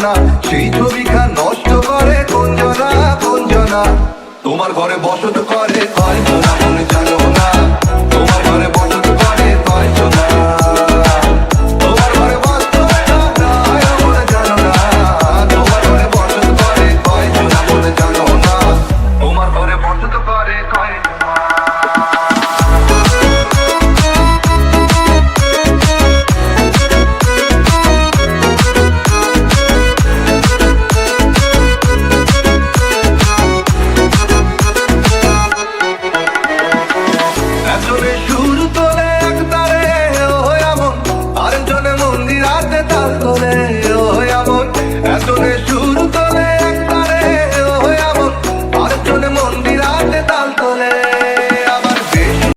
কুঞ্জনা সেই ছবিখা নষ্ট করে কুঞ্জনা কুঞ্জনা তোমার ঘরে বসত করে কয়জনা sonnet